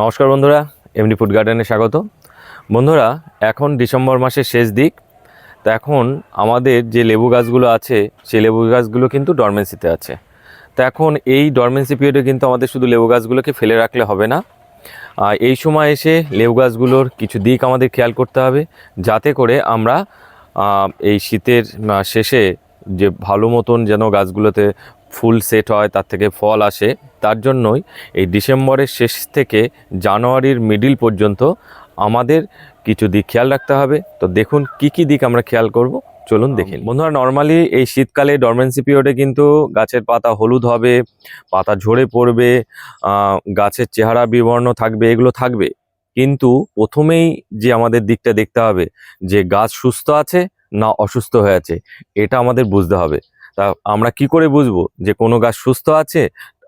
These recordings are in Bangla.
নমস্কার বন্ধুরা এমডি ফুড গার্ডেনে স্বাগত। বন্ধুরা, এখন ডিসেম্বর মাসের শেষ দিক। তো এখন আমাদের যে লেবু গাছগুলো আছে, সেই লেবু গাছগুলো কিন্তু ডরমেন্সিতে আছে। তো এখন এই ডরমেন্সি পিরিয়ডে কিন্তু আমাদের শুধু লেবু গাছগুলোকে ফেলে রাখলে হবে না। এই সময় এসে লেবু গাছগুলোর কিছু দিক আমাদের খেয়াল করতে হবে, যাতে করে আমরা এই শীতের শেষে যে ভালো মতন যেন গাছগুলোতে ফুল সেট হয়, তার থেকে ফল আসে। তার জন্যই এই ডিসেম্বরের শেষ থেকে জানুয়ারির মিডিল পর্যন্ত আমাদের কিছু দিক খেয়াল রাখতে হবে। তো দেখুন কি কি দিক আমরা খেয়াল করব। চলুন দেখে। বন্ধুরা নর্মালি এই শীতকালে ডরমেন্সি পিরিয়ডে কিন্তু গাছের পাতা হলুদ হবে, পাতা ঝরে পড়বে গাছের চেহারা বিবর্ণ থাকবে, এগুলো থাকবে। কিন্তু প্রথমেই যে আমাদের দিকটা দেখতে হবে, যে গাছ সুস্থ আছে না অসুস্থ হয়ে আছে, এটা আমাদের বুঝতে হবে। তা আমরা কি করে বুঝব যে কোনো গাছ সুস্থ আছে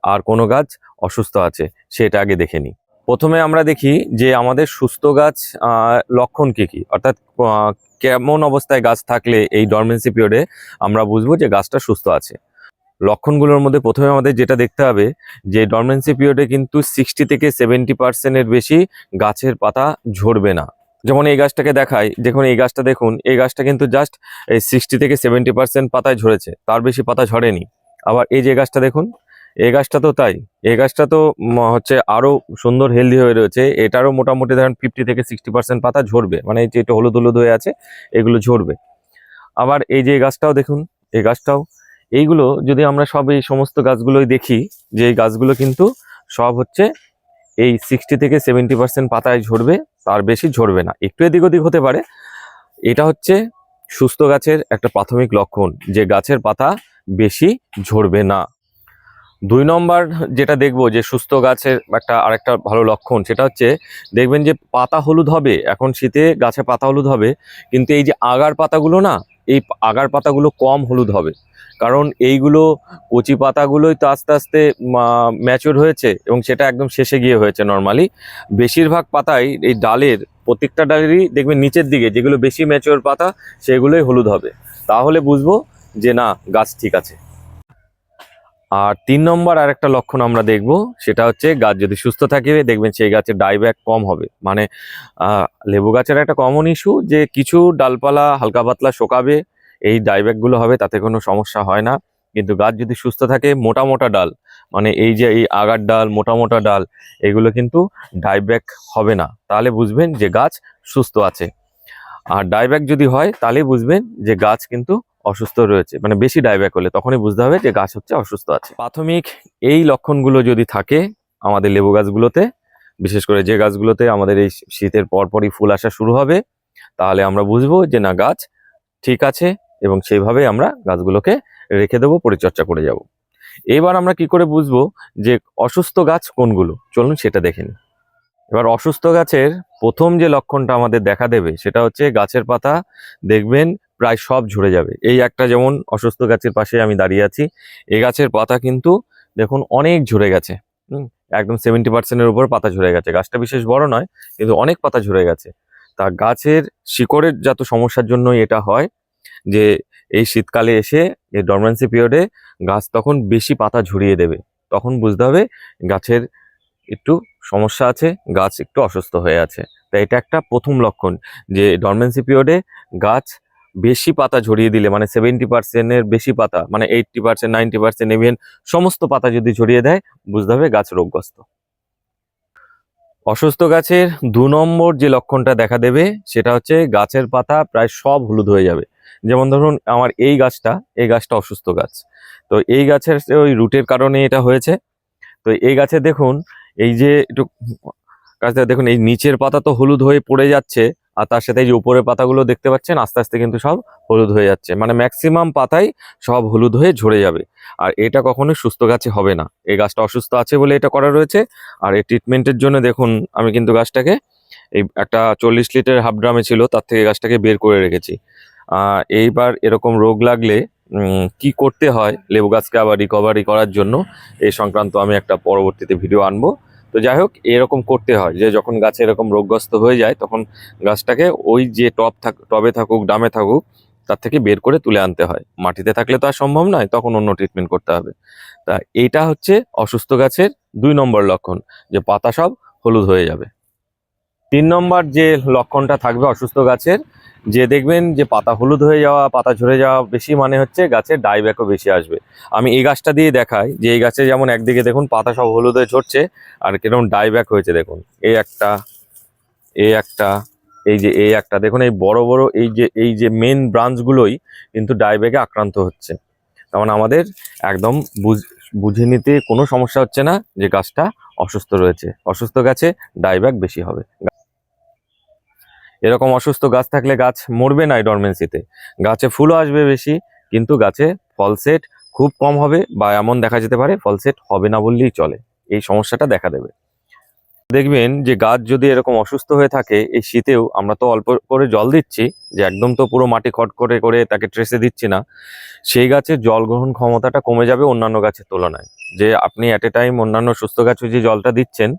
আর কোনো গাছ অসুস্থ আছে? সেটা আগে দেখে নিই। প্রথমে আমরা দেখি যে আমাদের সুস্থ গাছ লক্ষণ কি কি? অর্থাৎ কেমন অবস্থায় গাছ থাকলে এই ডরমেন্সি পিরিয়ডে আমরা বুঝব যে গাছটা সুস্থ আছে। লক্ষণগুলোর মধ্যে প্রথমে আমাদের যেটা দেখতে হবে যে ডরমেন্সি পিরিয়ডে কিন্তু সিক্সটি থেকে সেভেন্টি পার্সেন্টের বেশি গাছের পাতা ঝরবে না। যেমন এই গাছটাকে দেখাই, দেখুন এই গাছটা দেখুন, এই গাছটা কিন্তু জাস্ট এই সিক্সটি থেকে সেভেন্টি পার্সেন্ট পাতায় ঝরেছে, তার বেশি পাতা ঝরেনি। আবার এই যে গাছটা দেখুন, এই গাছটা তো তাই, এই গাছটা তো হচ্ছে আরও সুন্দর হেলদি হয়ে রয়েছে, এটারও মোটামুটি ধরেন ফিফটি থেকে সিক্সটি পার্সেন্ট পাতা ঝরবে মানে এই যে এটা হলুদ হলুদ হয়ে আছে, এগুলো ঝরবে। আবার এই যে গাছটাও দেখুন, এই গাছটাও, এইগুলো যদি আমরা সব এই সমস্ত গাছগুলোই দেখি, যে এই গাছগুলো কিন্তু সব হচ্ছে এই সিক্সটি থেকে সেভেন্টি পার্সেন্ট পাতায় ঝরবে তার বেশি ঝরবে না। একটু এদিক ওদিক হতে পারে। এটা হচ্ছে সুস্থ গাছের একটা প্রাথমিক লক্ষণ, যে গাছের পাতা বেশি ঝরবে না। দুই নম্বর যেটা দেখব যে সুস্থ গাছের একটা, আরেকটা ভালো লক্ষণ, সেটা হচ্ছে দেখবেন যে পাতা হলুদ হবে, এখন শীতে গাছে পাতা হলুদ হবে, কিন্তু এই যে আগার পাতাগুলো না, এই আগার পাতাগুলো কম হলুদ হবে। কারণ এইগুলো কচি পাতাগুলোই তো আস্তে আস্তে ম্যাচিওর হয়েছে এবং সেটা একদম শেষে গিয়ে হয়েছে নর্মালি বেশিরভাগ পাতাই এই ডালের, প্রত্যেকটা ডালেরই দেখবেন নিচের দিকে, যেগুলো বেশি ম্যাচিওর পাতা, সেগুলোই হলুদ হবে। তাহলে বুঝব যে না, গাছ ঠিক আছে। আর তিন নম্বর আর একটা লক্ষণ আমরা দেখব, সেটা হচ্ছে গাছ যদি সুস্থ থাকে, দেখবেন সেই গাছের ডাইব্যাক কম হবে। মানে লেবু গাছের একটা কমন ইস্যু যে কিছু ডালপালা হালকা পাতলা শোকাবে, এই ডাইব্যাকগুলো হবে, তাতে কোনো সমস্যা হয় না। কিন্তু গাছ যদি সুস্থ থাকে, মোটা মোটা ডাল মানে এই যে এই আগার ডাল, মোটা মোটা ডাল, এগুলো কিন্তু ডাইব্যাক হবে না। তাহলে বুঝবেন যে গাছ সুস্থ আছে। আর ডাইব্যাক যদি হয়, তাহলে বুঝবেন যে গাছ কিন্তু অসুস্থ রয়েছে। মানে বেশি ডাইব্যাক হলে তখনই বুঝতে হবে যে গাছ হচ্ছে অসুস্থ আছে। প্রাথমিক এই লক্ষণগুলো যদি থাকে আমাদের লেবু গাছগুলোতে, বিশেষ করে যে গাছগুলোতে আমাদের এই শীতের পরপরই ফুল আসা শুরু হবে, তাহলে আমরা বুঝব যে না, গাছ ঠিক আছে এবং সেইভাবে আমরা গাছগুলোকে রেখে দেবো, পরিচর্যা করে যাব। এবার আমরা কি করে বুঝব যে অসুস্থ গাছ কোনগুলো? চলুন সেটা দেখে নিই। এবার অসুস্থ গাছের প্রথম যে লক্ষণটা আমাদের দেখা দেবে, সেটা হচ্ছে গাছের পাতা, দেখবেন প্রায় সব ঝরে যাবে। এই একটা যেমন অসুস্থ গাছের পাশে আমি দাঁড়িয়ে আছি এই গাছের পাতা কিন্তু দেখুন অনেক ঝরে গেছে। একদম সেভেন্টি পার্সেন্টের উপর পাতা ঝরে গেছে। গাছটা বিশেষ বড় নয়, কিন্তু অনেক পাতা ঝরে গেছে। তা গাছের শিকড়ের যত সমস্যার জন্যই এটা হয়, যে এই শীতকালে এসে এই ডরমেন্সি পিরিয়ডে গাছ তখন বেশি পাতা ঝরিয়ে দেবে। তখন বুঝতে হবে গাছের একটু সমস্যা আছে, গাছ একটু অসুস্থ হয়ে আছে। তাই এটা একটা প্রথম লক্ষণ, যে ডরমেন্সি পিরিয়ডে গাছ বেশি পাতা ঝরিয়ে দিলে মানে সেভেন্টি পার্সেন্টের বেশি পাতা মানে eighty percent ninety percent even সমস্ত পাতা যদি ঝরিয়ে দেয়, বুঝতে হবে গাছ রোগগ্রস্ত। অসুস্থ গাছের দু নম্বর যে লক্ষণটা দেখা দেবে, সেটা হচ্ছে গাছের পাতা প্রায় সব হলুদ হয়ে যাবে। যেমন ধরুন, আমার এই গাছটা এই গাছটা অসুস্থ গাছ। তো এই গাছের ওই রুটের কারণে এটা হয়েছে। তো এই গাছে দেখুন, এই যে একটু গাছটা দেখুন, এই নিচের পাতা তো হলুদ হয়ে পড়ে যাচ্ছে আর তার সাথে যে উপরের পাতাগুলো দেখতে পাচ্ছেন, আস্তে আস্তে কিন্তু সব হলুদ হয়ে যাচ্ছে। মানে ম্যাক্সিমাম পাতাই সব হলুদ হয়ে ঝরে যাবে। আর এটা কখনোই সুস্থ গাছে হবে না। এই গাছটা অসুস্থ আছে বলে এটা করা রয়েছে। আর এই ট্রিটমেন্টের জন্য দেখুন, আমি কিন্তু গাছটাকে এই একটা চল্লিশ লিটার হাফ ড্রামে ছিল, তার থেকে গাছটাকে বের করে রেখেছি। এইবার এরকম রোগ লাগলে কি করতে হয় লেবু গাছকে আবার রিকভারি করার জন্য এই সংক্রান্ত আমি একটা পরবর্তীতে ভিডিও আনব। তো যাই হোক এরকম করতে হয় যে যখন গাছে এরকম রোগগ্রস্ত হয়ে যায়, তখন গাছটাকে ওই যে টব থাক, টবে থাকুক, ডামে থাকুক, তার থেকে বের করে তুলে আনতে হয়। মাটিতে থাকলে তো আর সম্ভব নয়, তখন অন্য ট্রিটমেন্ট করতে হবে। তা এইটা হচ্ছে অসুস্থ গাছের দুই নম্বর লক্ষণ, যে পাতা সব হলুদ হয়ে যাবে। তিন নম্বর যে লক্ষণটা থাকবে অসুস্থ গাছের যে দেখবেন যে পাতা হলুদ হয়ে যাওয়া, পাতা ঝরে যাওয়া বেশি মানে হচ্ছে গাছের ডাইব্যাকও বেশি আসবে। আমি এই গাছটা দিয়ে দেখাই যে এই গাছে যেমন একদিকে দেখুন পাতা সব হলুদ হয়ে ঝরছে আর কীরকম ডাইব্যাক হয়েছে দেখুন। এই একটা এই একটা, এই যে, এই একটা দেখুন এই বড় বড় এই যে এই যে মেন ব্রাঞ্চগুলোই কিন্তু ডাইব্যাকে আক্রান্ত হচ্ছে। তেমন আমাদের একদম বুঝ, বুঝে নিতে কোনো সমস্যা হচ্ছে না যে গাছটা অসুস্থ রয়েছে। অসুস্থ গাছে ডাইব্যাক বেশি হবে। এরকম অসুস্থ গাছ থাকলে গাছ মরবে না ডরমেন্সিতে গাছে ফুলও আসবে বেশি, কিন্তু গাছে ফল সেট খুব কম হবে বা এমন দেখা যেতে পারে ফল সেট হবে না বললেই চলে। এই সমস্যাটা দেখা দেবে। দেখবেন যে গাছ যদি এরকম অসুস্থ হয়ে থাকে এই শীতেও আমরা তো অল্প করে জল দিচ্ছি, যে একদম তো পুরো মাটি খট করে করে তাকে ট্রেসে দিচ্ছি না, সেই গাছের জল গ্রহণ ক্ষমতাটা কমে যাবে অন্যান্য গাছের তুলনায়। যে আপনি অ্যাট এ টাইম অন্যান্য সুস্থ গাছে যে জলটা দিচ্ছেন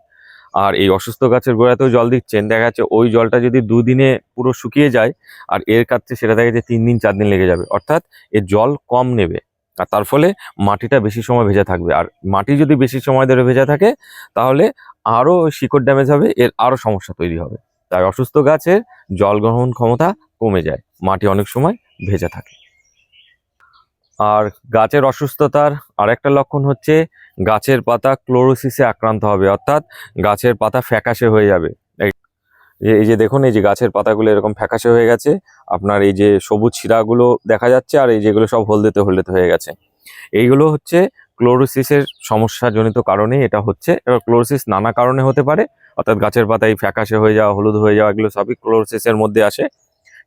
আর এই অসুস্থ গাছের গোড়াতেও জল দিচ্ছেন। দেখা যাচ্ছে ওই জলটা যদি দুদিনে পুরো শুকিয়ে যায়, আর এর কাছে সেটা দেখা যাচ্ছে তিন দিন, চার দিন লেগে যাবে। অর্থাৎ এর জল কম নেবে। আর তার ফলে মাটিটা বেশি সময় ভেজা থাকবে। আর মাটি যদি বেশি সময় ধরে ভেজা থাকে, তাহলে আরও শিকড় ড্যামেজ হবে, এর আরও সমস্যা তৈরি হবে। তাই অসুস্থ গাছের জল গ্রহণ ক্ষমতা কমে যায়। মাটি অনেক সময় ভেজা থাকে। আর গাছের অসুস্থতার আরেকটা লক্ষণ হচ্ছে গাছের পাতা ক্লোরোসিসে আক্রান্ত হবে, অর্থাৎ গাছের পাতা ফ্যাকাশে হয়ে যাবে। এই যে- দেখুন, এই যে গাছের পাতাগুলো এরকম ফ্যাকাশে হয়ে গেছে, আপনার এই যে সবুজ শিরাগুলো দেখা যাচ্ছে আর এই যেগুলো সব হলদেতে হলদেতে হয়ে গেছে। এইগুলো হচ্ছে ক্লোরোসিসের সমস্যাজনিত কারণে, এটা হচ্ছে, এবার ক্লোরোসিস নানা কারণে হতে পারে, অর্থাৎ গাছের পাতায় ফ্যাকাশে হয়ে যাওয়া, হলুদ হয়ে যাওয়া, এগুলো সবই ক্লোরোসিসের মধ্যে আসে।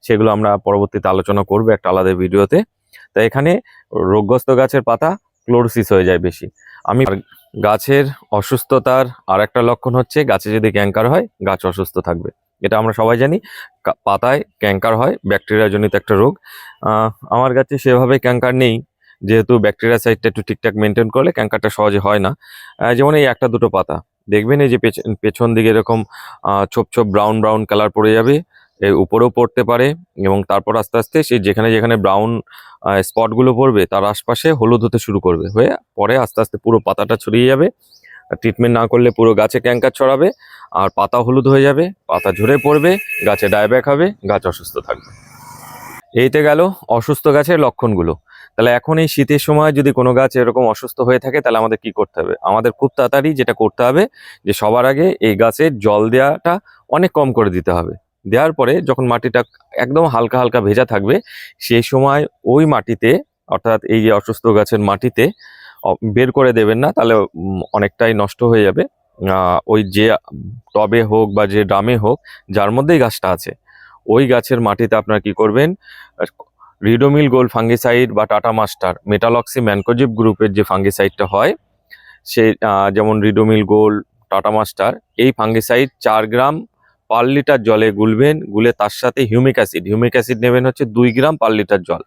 সেগুলো আমরা পরবর্তীতে আলোচনা করব একটা আলাদা ভিডিওতে। তো এখানে রোগগ্রস্ত গাছের পাতা ক্লোরোসিস হয়ে যায় বেশি। আমি গাছের অসুস্থতার আর একটা লক্ষণ হচ্ছে গাছে যদি ক্যাঙ্কার হয়, গাছ অসুস্থ থাকবে। এটা আমরা সবাই জানি পাতায় ক্যাঙ্কার হয়, ব্যাকটেরিয়া জনিত একটা রোগ। আমার গাছে সেভাবে ক্যাঙ্কার নেই, যেহেতু ব্যাকটেরিয়া সাইডটা একটু ঠিকঠাক মেনটেন করলে ক্যাঙ্কারটা সহজে হয় না। যেমন এই একটা দুটো পাতা। দেখবেন এই যে পেছ- পেছন দিকে এরকম ছোপ ছোপ ব্রাউন ব্রাউন কালার পড়ে যাবে উপরেও পড়তে পারে এবং তারপর আস্তে আস্তে সে যেখানে যেখানে ব্রাউন স্পটগুলো পড়বে, তার আশপাশে হলুদ হতে শুরু করবে। হয়ে পরে আস্তে আস্তে পুরো পাতাটা ছড়িয়ে যাবে। ট্রিটমেন্ট না করলে পুরো গাছে ক্যাঙ্কার ছড়াবে আর পাতা হলুদ হয়ে যাবে, পাতা ঝরে পড়বে, গাছে ডায়ব্যাক হবে, গাছ অসুস্থ থাকবে। এইতে গেল অসুস্থ গাছের লক্ষণগুলো। তাহলে এখন এই শীতের সময় যদি কোনো গাছ এরকম অসুস্থ হয়ে থাকে, তাহলে আমাদের কি করতে হবে? আমাদের খুব তাড়াতাড়ি যেটা করতে হবে, যে সবার আগে এই গাছের জল দেওয়াটা অনেক কম করে দিতে হবে। দেওয়ার পরে যখন মাটিটা একদম হালকা হালকা ভেজা থাকবে, সেই সময় ওই মাটিতে, অর্থাৎ এই যে অসুস্থ গাছের মাটিতে বের করে দেবেন না, তাহলে অনেকটাই নষ্ট হয়ে যাবে। ওই যে টবে হোক বা যে ড্রামে হোক, যার মধ্যেই গাছটা আছে, ওই গাছের মাটিতে আপনারা কি করবেন রিডোমিল গোল্ড ফাঙ্গিসাইড বা টাটা মাস্টার, মেটালক্সি ম্যানকোজিপ গ্রুপের যে ফাঙ্গিসাইডটা হয় সে যেমন রিডোমিল গোল্ড, টাটা মাস্টার, এই ফাঙ্গিসাইড চার গ্রাম পার লিটার জলে গুলবেন, গুলে তার সাথে হিউমিক অ্যাসিড হিউমিক অ্যাসিড নেবেন হচ্ছে দুই গ্রাম পার লিটার জল।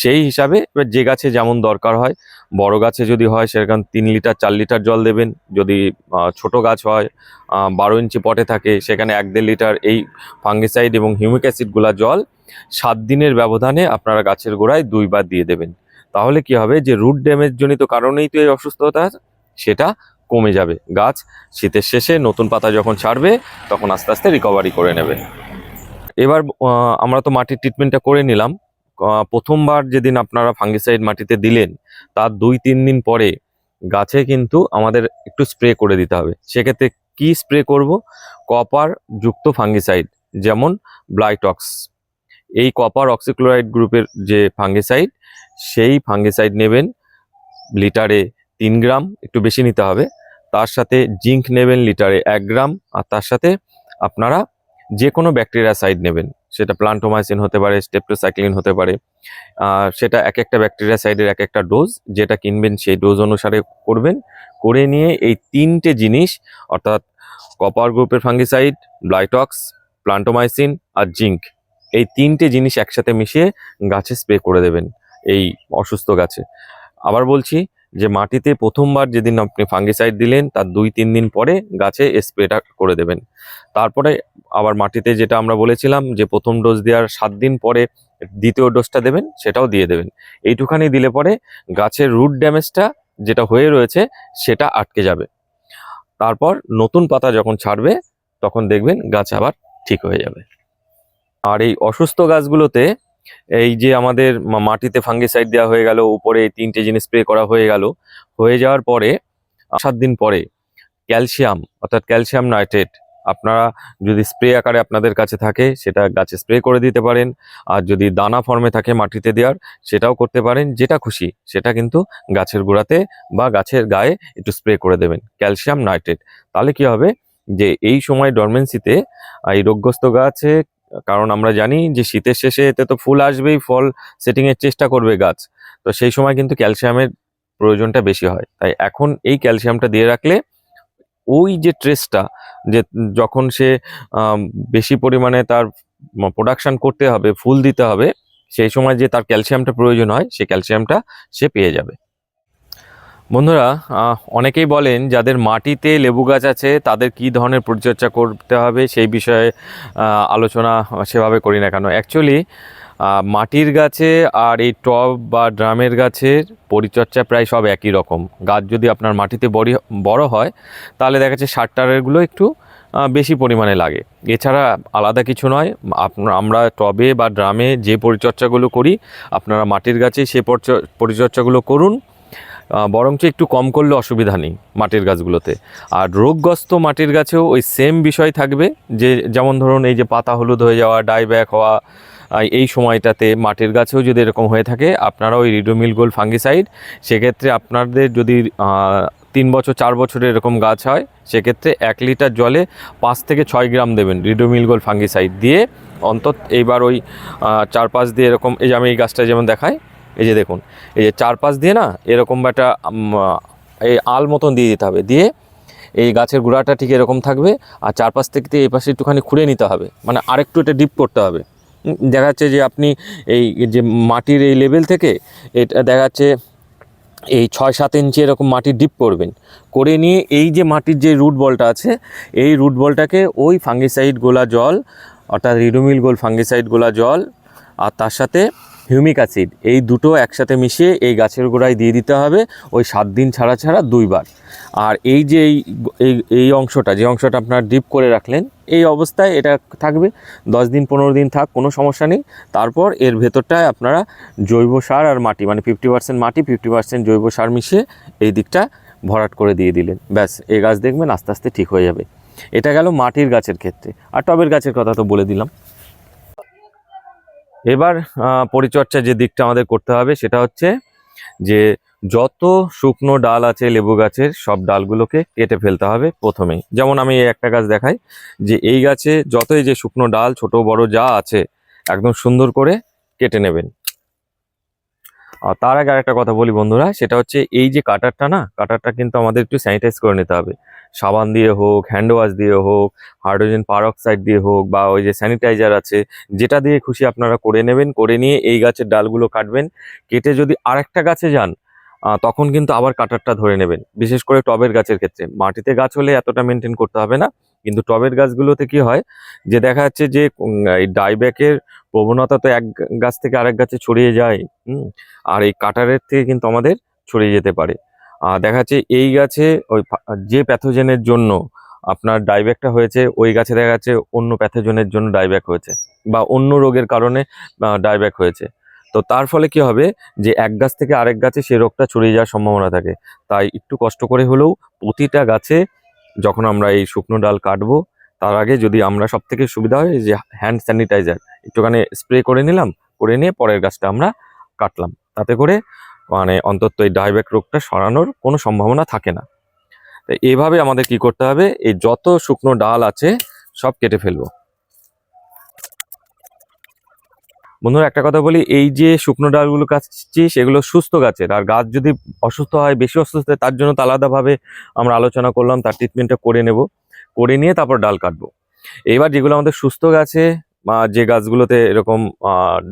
সেই হিসাবে এবার যে গাছে যেমন দরকার হয়, বড় গাছে যদি হয় সেরকম তিন লিটার, চার লিটার জল দেবেন। যদি ছোট গাছ হয় বারো ইঞ্চি পটে থাকে, সেখানে এক দেড় লিটার এই ফাঙ্গিসাইড এবং হিউমিক অ্যাসিডগুলা জল সাত দিনের ব্যবধানে আপনারা গাছের গোড়ায় দুইবার দিয়ে দেবেন। তাহলে কি হবে যে রুট ড্যামেজ জনিত কারণেই তো এই অসুস্থতা, সেটা কমে যাবে। গাছ শীতের শেষে নতুন পাতা যখন ছাড়বে, তখন আস্তে আস্তে রিকভারি করে নেবে। এবার আমরা তো মাটির ট্রিটমেন্টটা করে নিলাম। প্রথমবার যেদিন আপনারা ফাঙ্গিসাইড মাটিতে দিলেন, তার দুই তিন দিন পরে গাছে কিন্তু আমাদের একটু স্প্রে করে দিতে হবে। সেক্ষেত্রে কি স্প্রে করব? কপার যুক্ত ফাঙ্গিসাইড যেমন ব্লাইটক্স এই কপার অক্সিক্লোরাইড গ্রুপের যে ফাঙ্গিসাইড সেই ফাঙ্গিসাইড নেবেন, লিটারে তিন গ্রাম, একটু বেশি নিতে হবে। তার সাথে জিঙ্ক নেবেন লিটারে এক গ্রাম, আর তার সাথে আপনারা যে কোনো ব্যাকটেরিয়া সাইড নেবেন। সেটা প্লান্টোমাইসিন হতে পারে, স্টেপটোসাইক্লিন হতে পারে সেটা এক একটা ব্যাকটেরিয়া সাইডের এক একটা ডোজ, যেটা কিনবেন সেই ডোজ অনুসারে করবেন। করে নিয়ে এই তিনটে জিনিস, অর্থাৎ কপার গ্রুপের ফাঙ্গিসাইড, ব্লাইটক্স, প্লান্টোমাইসিন আর জিঙ্ক, এই তিনটে জিনিস একসাথে মিশিয়ে গাছে স্প্রে করে দেবেন এই অসুস্থ গাছে। আবার বলছি যে মাটিতে প্রথমবার যেদিন আপনি ফাঙ্গিসাইড দিলেন, তার দুই, তিন দিন পরে গাছে স্প্রেটা করে দেবেন। তারপরে আবার মাটিতে যেটা আমরা বলেছিলাম যে প্রথম ডোজ দেওয়ার সাত দিন পরে দ্বিতীয় ডোজটা দেবেন, সেটাও দিয়ে দেবেন। এইটুখানি দিলে পরে গাছের রুট ড্যামেজটা যেটা হয়ে রয়েছে, সেটা আটকে যাবে। তারপর নতুন পাতা যখন ছাড়বে, তখন দেখবেন গাছ আবার ঠিক হয়ে যাবে। আর এই অসুস্থ গাছগুলোতে এই যে আমাদের মাটিতে ফাঙ্গিসাইড দেওয়া হয়ে গেল, উপরে তিনটে জিনিস স্প্রে করা হয়ে গেল, হয়ে যাওয়ার পরে, সাত দিন পরে, ক্যালসিয়াম, অর্থাৎ ক্যালসিয়াম নাইট্রেট, আপনারা যদি স্প্রে আকারে আপনাদের কাছে থাকে, সেটা গাছে স্প্রে করে দিতে পারেন, আর যদি দানা ফর্মে থাকে মাটিতে দেওয়ার, সেটাও করতে পারেন, যেটা খুশি, সেটা কিন্তু গাছের গোড়াতে বা গাছের গায়ে একটু স্প্রে করে দেবেন, ক্যালসিয়াম নাইট্রেট। তাহলে কি হবে? যে এই সময় ডরমেন্সিতে এই রোগগ্রস্ত গাছে কারণ আমরা জানি যে শীতের শেষে এতে তো ফুল আসবেই, ফল সেটিং এর চেষ্টা করবে গাছ। তো সেই সময় কিন্তু ক্যালসিয়ামের প্রয়োজনটা বেশি হয়। তাই এখন এই ক্যালসিয়ামটা দিয়ে রাখলে ওই যে ট্রেসটা যে যখন সে বেশি পরিমাণে তার প্রোডাকশন করতে হবে, ফুল দিতে হবে, সেই সময় যে তার ক্যালসিয়ামটা প্রয়োজন হয় সেই ক্যালসিয়ামটা সে পেয়ে যাবে। বন্ধুরা অনেকেই বলেন যাদের মাটিতে লেবু গাছ আছে, তাদের কি ধরনের পরিচর্যা করতে হবে সেই বিষয়ে আলোচনা সেভাবে করি না কেন। অ্যাকচুয়ালি মাটির গাছে আর এই টব বা ড্রামের গাছের পরিচর্যা প্রায় সব একই রকম। গাছ যদি আপনার মাটিতে বড় বড় হয়, তাহলে দেখা যাচ্ছে সার টারেরগুলো একটু বেশি পরিমাণে লাগে। এছাড়া আলাদা কিছু নয় আপনার আমরা টবে বা ড্রামে যে পরিচর্যাগুলো করি, আপনারা মাটির গাছে সে পরিচ- পরিচর্যাগুলো করুন বরঞ্চ একটু কম করলে অসুবিধা নেই মাটির গাছগুলোতে। আর রোগগ্রস্ত মাটির গাছেও ওই সেম বিষয় থাকবে যে, যেমন ধরুন এই যে পাতা হলুদ হয়ে যাওয়া ডাইব্যাক হওয়া এই সময়টাতে মাটির গাছেও যদি এরকম হয়ে থাকে, আপনারা ওই রিডোমিল গোল ফাঙ্গিসাইড, সেক্ষেত্রে আপনাদের যদি তিন বছর, চার বছরের এরকম গাছ হয়, সেক্ষেত্রে এক লিটার জলে পাঁচ থেকে ছয় গ্রাম দেবেন রিডোমিল গোল ফাঙ্গিসাইড দিয়ে। অন্তত এইবার ওই চার পাঁচ দিয়ে এরকম, এই যে আমি এই গাছটা যেমন দেখাই এই যে দেখুন, এই যে চার পাঁচ দিয়ে না এরকম একটা এই আল মতন দিয়ে দিতে হবে। দিয়ে এই গাছের গোড়াটা ঠিক এরকম থাকবে আর চারপাশ থেকে এই পাশে একটুখানি খুঁড়ে নিতে হবে। মানে আরেকটু এটা ডিপ করতে হবে। দেখা যাচ্ছে যে আপনি এই যে মাটির এই লেভেল থেকে এটা দেখা যাচ্ছে এই ছয় সাত ইঞ্চি এরকম মাটি ডিপ করবেন। করে নিয়ে এই যে মাটির যে রুট বলটা আছে, এই রুট বলটাকে ওই ফাঙ্গিসাইড গোলা জল, অর্থাৎ রিডোমিল গোল ফাঙ্গিসাইড গোলা জল, আর তার সাথে হিউমিক অ্যাসিড। এই দুটো একসাথে মিশিয়ে এই গাছের গোড়ায় দিয়ে দিতে হবে ওই সাত দিন ছাড়া ছাড়া দুইবার। আর এই যে এই এই অংশটা, যে অংশটা আপনার ডিপ করে রাখলেন, এই অবস্থায় এটা থাকবে। দশ দিন, পনেরো দিন থাক, কোনো সমস্যা নেই। তারপর এর ভেতরটায় আপনারা জৈব সার আর মাটি মানে ফিফটি পার্সেন্ট মাটি ফিফটি পার্সেন্ট জৈব সার মিশিয়ে এই দিকটা ভরাট করে দিয়ে দিলেন। ব্যাস এই গাছ দেখবেন আস্তে আস্তে ঠিক হয়ে যাবে। এটা গেল মাটির গাছের ক্ষেত্রে। আর টবের গাছের কথা তো বলে দিলাম। এবার আহ, পরিচর্যা যে দিকটা আমাদের করতে হবে সেটা হচ্ছে যে যত শুকনো ডাল আছে লেবু গাছের সব ডালগুলোকে কেটে ফেলতে হবে প্রথমেই। যেমন আমি একটা গাছ দেখাই যে এই গাছে যতই যে শুকনো ডাল ছোট বড় যা আছে একদম সুন্দর করে কেটে নেবেন। আর তার আগে আরেকটা কথা বলি বন্ধুরা সেটা হচ্ছে এই যে কাটারটা না কাটারটা কিন্তু আমাদের একটু স্যানিটাইজ করে নিতে হবে। সাবান দিয়ে হোক হ্যান্ড ওয়াশ দিয়ে হোক হাইড্রোজেন পারঅক্সাইড দিয়ে হোক বা ওই যে স্যানিটাইজার আছে, যেটা দিয়ে খুশি আপনারা করে নেবেন, করে নিয়ে এই গাছের ডালগুলো কাটবেন। কেটে যদি আরেকটা গাছে যান তখন কিন্তু আবার কাটারটা ধরে নেবেন। বিশেষ করে টবের গাছের ক্ষেত্রে। মাটিতে গাছ হলে এতটা মেনটেন করতে হবে না। কিন্তু টবের গাছগুলোতে কি হয়, যে দেখা যাচ্ছে যে এই ডাইব্যাকের প্রবণতা তো এক গাছ থেকে আরেক গাছে ছড়িয়ে যায় আর এই কাটারের থেকে কিন্তু আমাদের ছড়িয়ে যেতে পারে। দেখা যাচ্ছে এই গাছে ওই যে প্যাথোজেনের জন্য আপনার ডাইব্যাকটা হয়েছে, ওই গাছে দেখা যাচ্ছে অন্য প্যাথোজেনের জন্য ডাইব্যাক হয়েছে বা অন্য রোগের কারণে ডাইব্যাক হয়েছে। তো তার ফলে কি হবে যে এক গাছ থেকে আরেক গাছে সে রোগটা ছড়িয়ে যাওয়ার সম্ভাবনা থাকে। তাই একটু কষ্ট করে হলেও প্রতিটা গাছে যখন আমরা এই শুকনো ডাল কাটবো, তার আগে যদি আমরা সব থেকে সুবিধা হয় যে হ্যান্ড স্যানিটাইজার একটুখানি স্প্রে করে নিলাম, করে নিয়ে পরের গাছটা আমরা কাটলাম। তাতে করে মানে অন্তত এই ডাইব্যাক রোগটা সরানোর কোনো সম্ভাবনা থাকে না। তো এইভাবে আমাদের কি করতে হবে? এই যত শুকনো ডাল আছে, সব কেটে ফেলব। বন্ধুরা, একটা কথা বলি, এই যে শুকনো ডালগুলো কাটছি সেগুলো সুস্থ গাছের। আর গাছ যদি অসুস্থ হয়, বেশি অসুস্থ হয় তার জন্য তো আলাদাভাবে আমরা আলোচনা করলাম, তার ট্রিটমেন্টটা করে নেব। করে নিয়ে তারপর ডাল কাটবো। এবার যেগুলো আমাদের সুস্থ গাছে যে গাছগুলোতে এরকম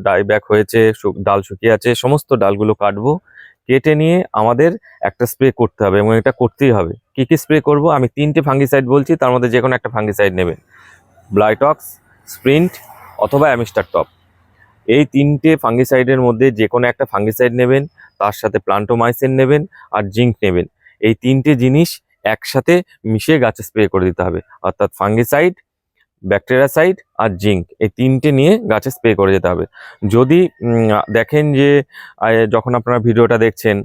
ডাইব্যাক হয়েছে ডাল শুকিয়ে আছে, সমস্ত ডালগুলো কাটবো, কেটে নিয়ে আমাদের একটা স্প্রে করতে হবে এবং এটা করতেই হবে। কি কি স্প্রে করব? আমি তিনটে ফাঙ্গিসাইড বলছি, তার মধ্যে যে কোনো একটা ফাঙ্গিসাইড নেবেন। ব্লাইটক্স স্প্রিন্ট অথবা অ্যামিস্টার টপ এই তিনটে ফাঙ্গিসাইডের মধ্যে যে কোনো একটা ফাঙ্গিসাইড নেবেন, তার সাথে প্লান্টোমাইসিন নেবেন আর জিঙ্ক নেবেন। এই তিনটে জিনিস একসাথে মিশিয়ে গাছে স্প্রে করে দিতে হবে। অর্থাৎ ফাঙ্গিসাইড ব্যাকটেরিয়াসাইড আর জিঙ্ক এই তিনটে নিয়ে গাছে স্প্রে করে যেতে হবে। যদি দেখেন যে যখন আপনারা ভিডিওটা দেখছেন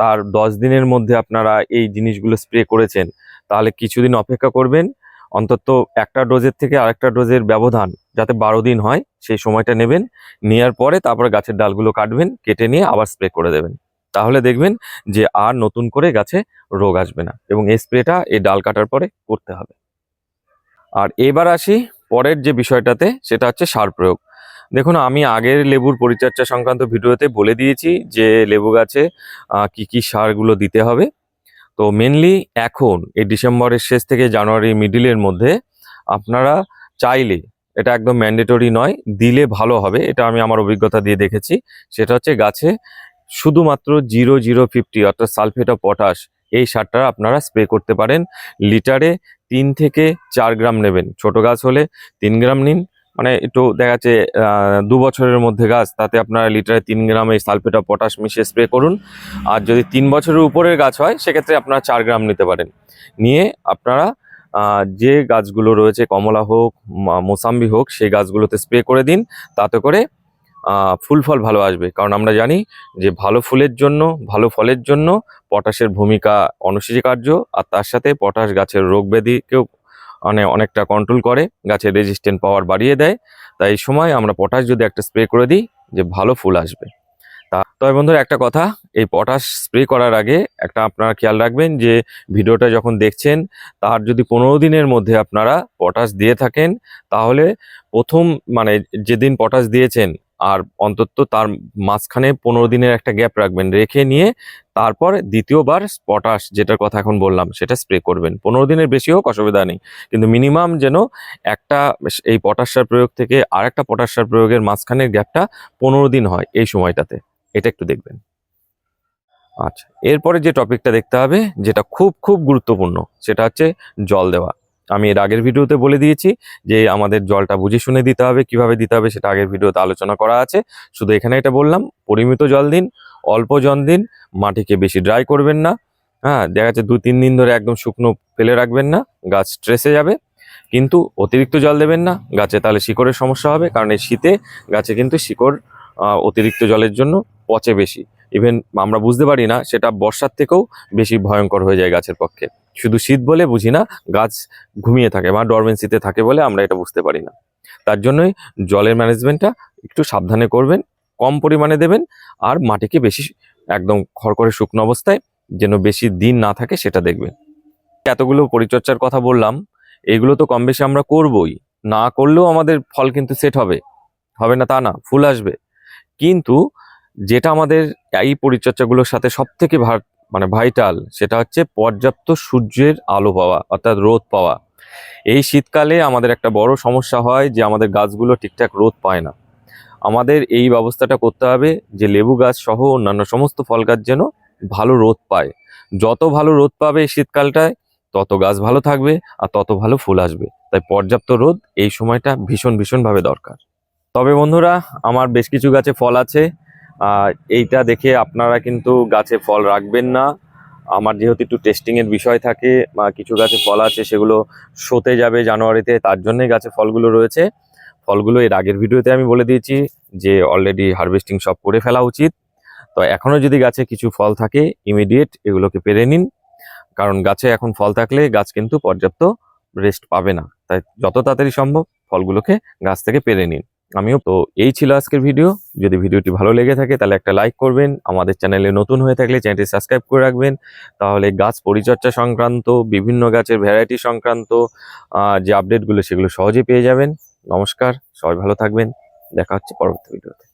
তার দশ দিনের মধ্যে আপনারা এই জিনিসগুলো স্প্রে করেছেন, তাহলে কিছুদিন অপেক্ষা করবেন, অন্তত একটা ডোজের থেকে আরেকটা ডোজের ব্যবধান, যাতে বারো দিন হয়, সেই সময়টা নেবেন নেওয়ার পরে তারপরে গাছের ডালগুলো কাটবেন, কেটে নিয়ে আবার স্প্রে করে দেবেন। তাহলে দেখবেন যে আর নতুন করে গাছে রোগ আসবে না এবং এই স্প্রেটা এই ডাল কাটার পরে করতে হবে। আর এবার আসি পরের যে বিষয়টাতে, সেটা হচ্ছে সার প্রয়োগ। দেখুন, আমি আগের লেবুর পরিচর্যা সংক্রান্ত ভিডিওতে বলে দিয়েছি যে লেবু গাছে কি কি সারগুলো দিতে হবে। তো মেনলি এখন, এই ডিসেম্বরের শেষ থেকে জানুয়ারি মিডিলের মধ্যে আপনারা চাইলে, এটা একদম ম্যান্ডেটরি নয়, দিলে ভালো হবে, এটা আমি আমার অভিজ্ঞতা দিয়ে দেখেছি। সেটা হচ্ছে গাছে শুধুমাত্র জিরো জিরো ফিফটি অর্থাৎ সালফেট অফ পটাশ এই সারটা আপনারা স্প্রে করতে পারেন। লিটারে তিন থেকে চার গ্রাম নেবেন। ছোট গাছ হলে তিন গ্রাম নিন। মানে একটু দেখা যাচ্ছে দু বছরের মধ্যে গাছ, তাতে আপনারা লিটারে তিন গ্রাম সালফেট অফ পটাশ মিশিয়ে স্প্রে করুন। আর যদি তিন বছরের উপরের গাছ হয়, সেক্ষেত্রে আপনারা চার গ্রাম নিতে পারেন। নিয়ে আপনারা যে গাছগুলো রয়েছে, কমলা হোক মোসাম্বি হোক, সেই গাছগুলোতে স্প্রে করে দিন। তাতে করে ফুল ফল ভালো আসবে। কারণ আমরা জানি যে ভালো ফুলের জন্য, ভালো ফলের জন্য পটাশের ভূমিকা অনস্বীকার্য আর তার সাথে পটাশ গাছের রোগ ব্যাধিকেও মানে অনেকটা কন্ট্রোল করে, গাছের রেজিস্ট্যান্ট পাওয়ার বাড়িয়ে দেয়। তাই এই সময় আমরা পটাশ যদি একটা স্প্রে করে দিই যে ভালো ফুল আসবে। তা, তবে বন্ধুরা একটা কথা, এই পটাশ স্প্রে করার আগে একটা আপনারা খেয়াল রাখবেন যে ভিডিওটা যখন দেখছেন, তার যদি পনেরো দিনের মধ্যে আপনারা পটাশ দিয়ে থাকেন, তাহলে প্রথম মানে যেদিন পটাশ দিয়েছেন আর অন্তত তার মাঝখানে পনেরো দিনের একটা গ্যাপ রাখবেন। রেখে নিয়ে তারপর দ্বিতীয়বার পটাশ যেটার কথা এখন বললাম, সেটা স্প্রে করবেন। পনেরো দিনের বেশি হোক, অসুবিধা নেই। কিন্তু মিনিমাম যেন একটা এই পটাশ সার প্রয়োগ থেকে আরেকটা পটাশ সার প্রয়োগের মাঝখানের গ্যাপটা পনেরো দিন হয় এই সময়টাতে। এটা একটু দেখবেন। আচ্ছা এরপরে যে টপিকটা দেখতে হবে, যেটা খুব খুব গুরুত্বপূর্ণ, সেটা হচ্ছে জল দেওয়া। আমি এর আগের ভিডিওতে বলে দিয়েছি যে আমাদের জলটা বুঝে শুনে দিতে হবে, কীভাবে দিতে হবে সেটা আগের ভিডিওতে আলোচনা করা আছে। শুধু এখানে এটা বললাম, পরিমিত জল দিন, অল্প জল দিন, মাটিকে বেশি ড্রাই করবেন না। হ্যাঁ দেখা যাচ্ছে দু তিন দিন ধরে একদম শুকনো ফেলে রাখবেন না, গাছ স্ট্রেসে যাবে। কিন্তু অতিরিক্ত জল দেবেন না, গাছে তাহলে শিকড়ের সমস্যা হবে, কারণ এই শীতে গাছে কিন্তু শিকড় অতিরিক্ত জলের জন্য পচে বেশি। ইভেন আমরা বুঝতে পারি না, সেটা বর্ষার থেকেও বেশি ভয়ঙ্কর হয়ে যায় গাছের পক্ষে। শুধু শীত বলে বুঝি না, গাছ ঘুমিয়ে থাকে বা ডরমেন্সিতে থাকে বলে আমরা এটা বুঝতে পারি না। তার জন্যই জলের ম্যানেজমেন্টটা একটু সাবধানে করবেন, কম পরিমাণে দেবেন আর মাটিকে বেশি একদম খড়খড়ে শুকনো অবস্থায় যেন বেশি দিন না থাকে সেটা দেখবেন। এতগুলো পরিচর্যার কথা বললাম, এগুলো তো কম বেশি আমরা করবই, না করলেও আমাদের ফল কিন্তু সেট হবে। হবে না তা না, ফুল আসবে। কিন্তু যেটা আমাদের এই পরিচর্যাগুলোর সাথে সব থেকে মানে ভাইটাল সেটা হচ্ছে পর্যাপ্ত সূর্যের আলো পাওয়া, অর্থাৎ রোদ পাওয়া। এই শীতকালে আমাদের একটা বড় সমস্যা হয় যে আমাদের গাছগুলো ঠিকঠাক রোদ পায় না। আমাদের এই ব্যবস্থাটা করতে হবে যে লেবু গাছ সহ অন্যান্য সমস্ত ফল গাছ যেন ভালো রোদ পায়। যত ভালো রোদ পাবে এই শীতকালটায়, তত গাছ ভালো থাকবে আর তত ভালো ফুল আসবে। তাই পর্যাপ্ত রোদ এই সময়টা ভীষণ ভীষণভাবে দরকার। তবে বন্ধুরা, আমার বেশ কিছু গাছে ফল আছে। এইটা দেখে আপনারা কিন্তু গাছে ফল রাখবেন না। আমার যেহেতু একটু টেস্টিং এর বিষয় থাকে বা কিছু গাছে ফল আছে, সেগুলো শোতে যাবে জানুয়ারিতে, তার জন্যই গাছে ফলগুলো রয়েছে। ফলগুলো এর আগের ভিডিওতে আমি বলে দিয়েছি যে অলরেডি হারভেস্টিং সব করে ফেলা উচিত। তো এখনও যদি গাছে কিছু ফল থাকে ইমিডিয়েট এগুলোকে পেরে নিন। কারণ গাছে এখন ফল থাকলে গাছ কিন্তু পর্যাপ্ত রেস্ট পাবে না। তাই যত তাড়াতাড়ি সম্ভব ফলগুলোকে গাছ থেকে পেরে নিন। আমিও। তো এই ছিল আজকের ভিডিও। যদি ভিডিওটি ভালো লেগে থাকে, তাহলে একটা লাইক করবেন। আমাদের চ্যানেলে নতুন হয়ে থাকলে চ্যানেলটি সাবস্ক্রাইব করে রাখবেন। তাহলে গাছ পরিচর্যা সংক্রান্ত, বিভিন্ন গাছের ভ্যারাইটি সংক্রান্ত যে আপডেটগুলো, সেগুলো সহজে পেয়ে যাবেন। নমস্কার, সবাই ভালো থাকবেন। দেখা হচ্ছে পরবর্তী ভিডিওতে।